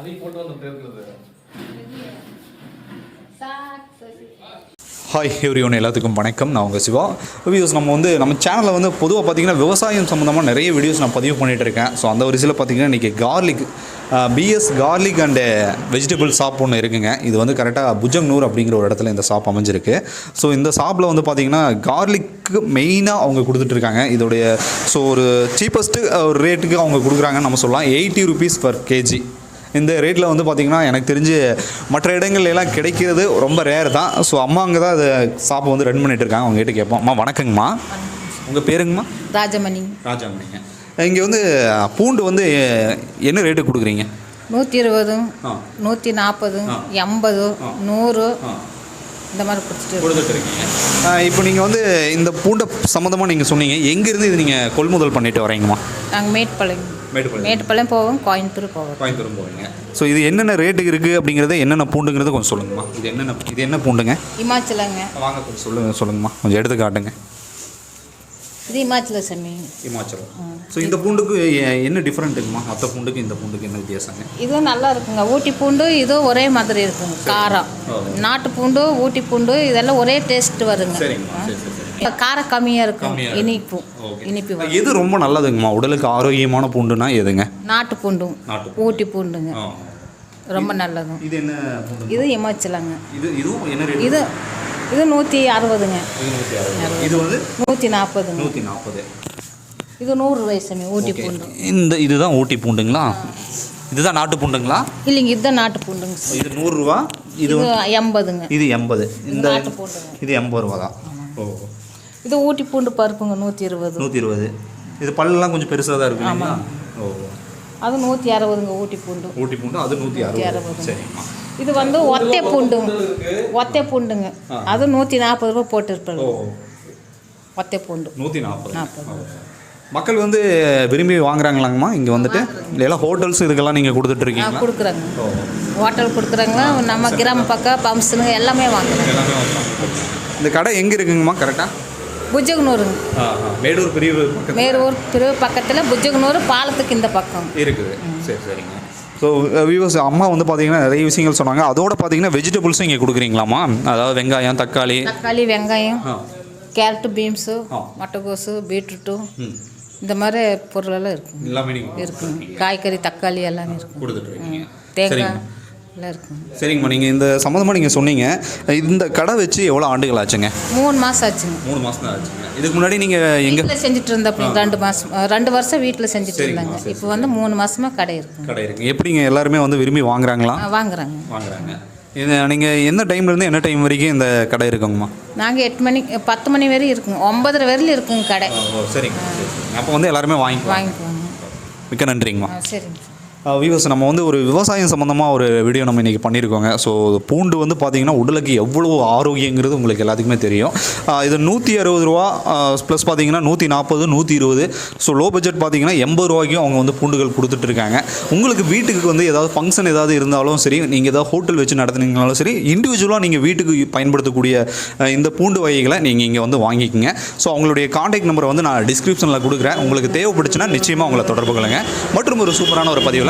அதையும் போட்டு வந்து பேசுறது ஹாய் எவ்ரி ஒன் எல்லாத்துக்கும் வணக்கம். நான் உங்கள் சிவா. வீடியோஸ் நம்ம வந்து நம்ம சேனலில் வந்து பொதுவாக பார்த்தீங்கன்னா விவசாயம் சம்மந்தமாக நிறைய வீடியோஸ் நான் பதிவு பண்ணிகிட்டு இருக்கேன். ஸோ அந்த வரிசையில் பார்த்தீங்கன்னா இன்றைக்கி garlic P S garlic and vegetable shop ஒன்று இருக்குங்க. இது வந்து கரெக்டாக புஜங்னூர் அப்படிங்கிற ஒரு இடத்துல இந்த ஷாப் அமைஞ்சிருக்கு. ஸோ இந்த ஷாப்பில் வந்து பார்த்திங்கன்னா கார்லிக்கு மெயினாக அவங்க கொடுத்துட்ருக்காங்க இதோடைய ஸோ ஒரு சீப்பஸ்ட்டு ஒரு ரேட்டுக்கு அவங்க கொடுக்குறாங்கன்னு நம்ம சொல்லலாம். எயிட்டி ருபீஸ் பர் கேஜி இந்த ரேட்டில் வந்து பார்த்திங்கன்னா எனக்கு தெரிஞ்சு மற்ற இடங்கள்ல எல்லாம் கிடைக்கிறது ரொம்ப ரேர் தான் ஸோ அம்மா அங்கே தான் அதை ஷாப்பை வந்து ரன் பண்ணிட்டு இருக்காங்க அவங்ககிட்ட கேட்போம் அம்மா வணக்கங்கம்மா உங்கள் பேருங்கம்மா ராஜமணி ராஜாமணிங்க இங்கே வந்து பூண்டு வந்து என்ன ரேட்டு கொடுக்குறீங்க நூற்றி இருபதும் ஆ. நூற்றி நாற்பதும் ஆ. எண்பது. நூறு. இந்த மாதிரி கொடுத்துட்டு இருக்கீங்க இப்போ நீங்கள் வந்து இந்த பூண்டை சம்மந்தமாக நீங்கள் சொன்னீங்க. எங்கேருந்து இது நீங்கள் கொள்முதல் பண்ணிட்டு வரீங்கம்மா? நாங்கள் மேட்டுப்பாளையம். மேட்டுப்பாளையம். மேட்டுப்பாளையம் போவோம் கோயம்புத்தூர் போவோம். கோயம்புத்தூர் போவீங்க. ஸோ இது என்னென்ன ரேட்டுக்கு இருக்குது அப்படிங்கிறத என்னென்ன பூண்டுங்கிறத கொஞ்சம் சொல்லுங்கம்மா. இது என்னென்ன இது என்ன பூண்டுங்க? இமாச்சலங்க. வாங்க கொஞ்சம் சொல்லுங்க. சொல்லுங்கம்மா. கொஞ்சம் எடுத்து காட்டுங்க. இது இமாச்சல சாமி. இமாச்சலம். ஸோ இந்த பூண்டுக்கு என்ன டிஃப்ரெண்ட்டுங்கம்மா மற்ற பூண்டுக்கு இந்த பூண்டுக்கு என்ன வித்தியாசங்க? இதுவும் நல்லா இருக்குங்க. ஊட்டி பூண்டு இதுவும் ஒரே மாதிரி இருக்குங்க. காரம். நாட்டு பூண்டு ஊட்டி பூண்டு இதெல்லாம் ஒரே டேஸ்ட் வருங்க. காரம் கம்மியாக இருக்கும். இனிப்பு. வரும் எது ரொம்ப நல்லதுங்கம்மா? உடலுக்கு ஆரோக்கியமான பூண்டுனா எதுங்க? நாட்டு பூண்டும் ஊட்டி பூண்டுங்க. ரொம்ப நல்லதும். இது என்ன இது இமாச்சலங்க. இது இதுவும் இது இது நூற்றி அறுபதுங்க. இது வந்து? நூற்றி நாற்பதுங்க. நூற்றி நாற்பது. இது நூறு வயசுமே ஊட்டி பூண்டு. இந்த இதுதான் ஊட்டி பூண்டுங்களா? இதுதான் நாட்டு பூண்டுங்களா? இல்லைங்க இதுதான் நாட்டு பூண்டுங்க இது நூறுரூவா? இது எண்பதுங்க. இது எண்பது. இந்த நாட்டு பூண்டுங்க. இது எண்பது ரூபா தான். ஓ. இது ஊட்டி பூண்டு பருப்புங்க நூற்றி இருபது. நூற்றி இருபது. இது பல்லெல்லாம் கொஞ்சம் பெருசாக தான் இருக்கு இல்லைங்களா? ஓ. அது நூற்றி அறுபதுங்க ஊட்டி பூண்டு. ஊட்டி பூண்டு அது நூற்றி அறுபது. சரிங்கம்மா இது வந்து ஒத்தை பூண்டுங்க ஒத்தை பூண்டுங்க. அது நூற்றி நாற்பது ரூபா போட்டிருப்பாங்க. ஒத்தை பூண்டு. நூற்றி நாற்பது. நாற்பது மக்கள் வந்து விரும்பி வாங்குறாங்களாங்கம்மா? இங்கே வந்துட்டு? எல்லாம் ஹோட்டல்ஸ் இதுக்கெல்லாம் நீங்கள் ஆ கொடுத்துட்ருக்கீங்களா கொடுக்குறாங்க ஹோட்டல் கொடுக்குறாங்க. நம்ம கிராம பக்கம் பம்ப்ஸுங்க எல்லாமே வாங்குறாங்க. இந்த கடை எங்கே இருக்குங்கம்மா கரெக்டாக புஜகனூருங்க மேடூர் பெரிய பக்கத்தில்? மேரூர் பிரிவு பக்கத்தில் புஜகனூர் பாலத்துக்கு இந்த பக்கம். இருக்குது. சரி சரிங்க. ஸோ வியூவர்ஸ் அம்மா வந்து பார்த்தீங்கன்னா நிறைய விஷயங்கள் சொன்னாங்க. அதோட பார்த்தீங்கன்னா வெஜிடபிள்ஸும் இங்கே கொடுக்குறீங்களா அதாவது வெங்காயம் தக்காளி. தக்காளி வெங்காயம் கேரட்டு பீன்ஸு ஆ. முட்டைகோசு பீட்ரூட்டு. இந்த மாதிரி பொருளெல்லாம் இருக்குங்க எல்லாமே இருக்குங்க. காய்கறி தக்காளி எல்லாமே இருக்கும் தேங்காய். எல்லாம் இருக்குங்க சரிங்கம்மா நீங்கள் இந்த சம்மந்தமாக நீங்கள் சொன்னீங்க. இந்த கடை வச்சு எவ்வளோ ஆண்டுகள் ஆச்சுங்க? மூணு மாதம் ஆச்சுங்க. மூணு மாதம் தான் ஆச்சுங்க. இதுக்கு முன்னாடி நீங்கள் எங்கே செஞ்சுட்டு இருந்தப்ப ரெண்டு மாதம் ரெண்டு வருஷம் வீட்டில் செஞ்சுட்டு இருந்தாங்க. இப்போ வந்து மூணு மாசமா கடை இருக்குங்க கடை இருக்குங்க. எப்படிங்க எல்லாருமே வந்து விரும்பி வாங்குறாங்களா? வாங்குறாங்க. வாங்குறாங்க. இது நீங்கள் எந்த டைம்லேருந்து என்ன டைம் வரைக்கும் இந்த கடை இருக்குங்கம்மா? நாங்கள் எட்டு மணி பத்து மணி வரையும் இருக்குங்க ஒன்பதரை வரையிலும் இருக்குங்க கடை. ஓ சரிங்க அப்போ வந்து எல்லாருமே வாங்கிக்குவாங்க. வாங்கிக்குவாங்க. மிக்க நன்றிங்கம்மா. சரிங்க. Uh, வியூவர்ஸ் நம்ம வந்து ஒரு விவசாயம் சம்மந்தமாக ஒரு வீடியோ நம்ம இன்றைக்கி பண்ணியிருக்கோங்க ஸோ பூண்டு வந்து பார்த்திங்கன்னா உடலுக்கு எவ்வளோ ஆரோக்கியங்கிறது உங்களுக்கு எல்லாத்துக்குமே தெரியும். Uh, இது நூற்றி அறுபது ரூபா uh, ப்ளஸ் பார்த்தீங்கன்னா நூற்றி நாற்பது நூற்றி இருபது. ஸோ லோ பட்ஜெட் பார்த்தீங்கன்னா எண்பது ரூபாய்க்கும் அவங்க வந்து பூண்டுகள் கொடுத்துட்ருக்காங்க உங்களுக்கு வீட்டுக்கு வந்து ஏதாவது ஃபங்க்ஷன் ஏதாவது இருந்தாலும் சரி நீங்கள் ஏதாவது ஹோட்டல் வச்சு நடத்துனீங்கனாலும் சரி இண்டிவிஜுவலாக நீங்கள் வீட்டுக்கு பயன்படுத்தக்கூடிய இந்த பூண்டு வகைகளை நீங்கள் இங்கே வந்து வாங்கிக்கோங்க. ஸோ அவங்களுடைய காண்டாக்ட் நம்பரை வந்து நான் டிஸ்கிரிப்ஷனில் கொடுக்குறேன். உங்களுக்கு தேவைப்படுச்சுன்னா நிச்சயமாக உங்களை தொடர்பு கொள்ளுங்க. மற்றும் ஒரு சூப்பரான ஒரு பதிவில்